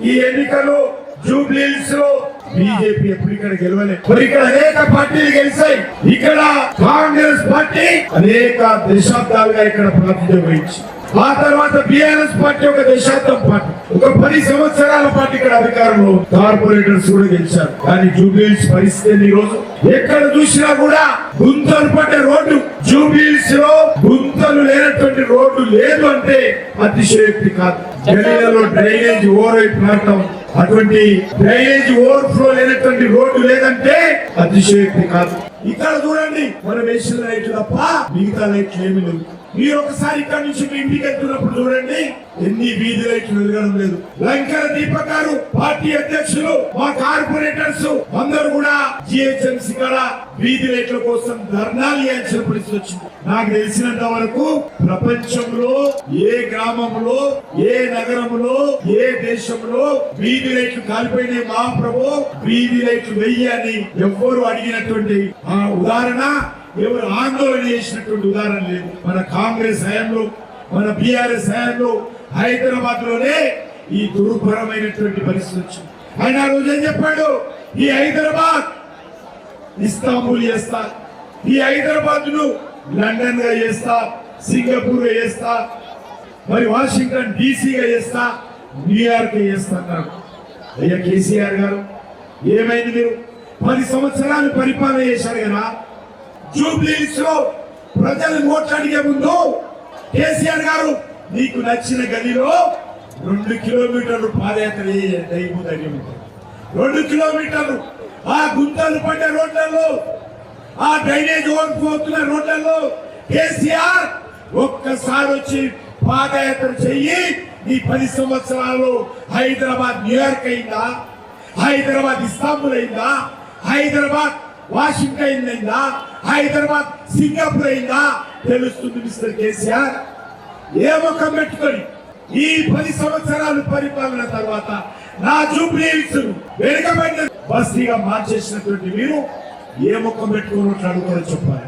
ఈ ఎన్నికలు జూబ్లీస్లో బీజేపీ ఎప్పుడు ఇక్కడ గెలవలేదు మరి ఇక్కడ అనేక పార్టీలు గెలిచాయి. ఇక్కడ కాంగ్రెస్ పార్టీ అనేక దశాబ్దాలుగా ఇక్కడ ప్రాతినిధ్యం వహించి ఆ తర్వాత బిఆర్ఎస్ పార్టీ ఒక దశాబ్దం పార్టీ ఒక పది సంవత్సరాల పాటు ఇక్కడ అధికారంలో కార్పొరేటర్స్ కూడా గెలిచారు. కానీ జూబ్లీస్ పరిస్థితి ఈ రోజు ఎక్కడ చూసినా కూడా గుంతలు పడ్డ రోడ్డు జూబ్లీస్లో గుంతలు లేనటువంటి రోడ్డు లేదు అంటే అతిశయోక్తి కాదు. గలీలలో డ్రైనేజ్ ఓవర్ ప్రాంతం అటువంటి డ్రైనేజ్ ఓవర్ ఫ్లో లేనటువంటి రోడ్డు లేదంటే అతిశయోక్తి కాదు. ఇక్కడ చూడండి మనం వేసిన లైట్లు తప్ప మిగతా లైట్లు ఏమి లేవు. మీరు ఒకసారి ఇక్కడ నుంచి మీ ఇంటికి వెళ్తున్నప్పుడు చూడండి ఎన్ని వీధి లైట్లు వెలగడం లేదు. లంకర దీపక్ గారు పార్టీ అధ్యక్షులు మా కార్పొరేటర్స్ అందరూ కూడా జిహెచ్ఎంసీ కాడ వీధి లైట్ల కోసం ధర్నాలు చేయాల్సిన పరిస్థితి వచ్చింది నాకు తెలిసినంత వరకు ప్రపంచంలో ఏ గ్రామంలో ఏ నగరంలో ఏ దేశంలో వీధి లైట్లు కాలిపోయినాయి మహాప్రభు వీధి లైట్లు వెయ్యి అని ఎవ్వరు అడిగినటువంటి ఆ ఉదాహరణ ఎవరు ఆందోళన చేసినటువంటి ఉదాహరణ లేదు. మన కాంగ్రెస్ హయాంలో మన బీఆర్ఎస్ హయాంలో హైదరాబాద్లోనే ఈ దుర్భరమైనటువంటి పరిస్థితి వచ్చింది. ఆయన ఆ రోజు ఏం చెప్పాడు? ఈ హైదరాబాద్ ఇస్తాంబుల్ చేస్తా. ఈ హైదరాబాద్ను లండన్గా చేస్తా సింగపూర్గా చేస్తా మరి వాషింగ్టన్ డీసీగా చేస్తా న్యూయార్క్ చేస్తా అన్నారు. అయ్యా కేసీఆర్ గారు ఏమైంది మీరు? పది సంవత్సరాలు పరిపాలన చేశారు కదా. జూబ్లీస్లో ప్రజలు ఓట్లు అడిగే ముందు కేసీఆర్ గారు నీకు నచ్చిన గదిలో రెండు కిలోమీటర్లు పాదయాత్ర చేయ- ధైర్యం రెండు కిలోమీటర్లు. ఆ గుంతలు పడ్డ రోడ్లలో ఆ డ్రైనేజ్ ఓడిపోతున్న రోడ్లలో కేసీఆర్ ఒక్కసారి వచ్చి పాదయాత్ర చెయ్యి ఈ పది సంవత్సరాలు హైదరాబాద్ న్యూయార్క్ అయిందా? హైదరాబాద్ ఇస్తాంబుల్ అయిందా? హైదరాబాద్ వాషింగ్టన్ అయిందా? హైదరాబాద్ సింగపూర్ అయిందా? తెలుస్తుంది మిస్టర్ కేసీఆర్. ఏ ముఖం పెట్టుకొని ఈ పది సంవత్సరాలు పరిపాలన తర్వాత నా జూబ్లీస్ వెనుకబడిన బస్తీగా మార్చేసినటువంటి మీరు ఏ ముఖం పెట్టుకుని అడుగుతారో చెప్పాలి.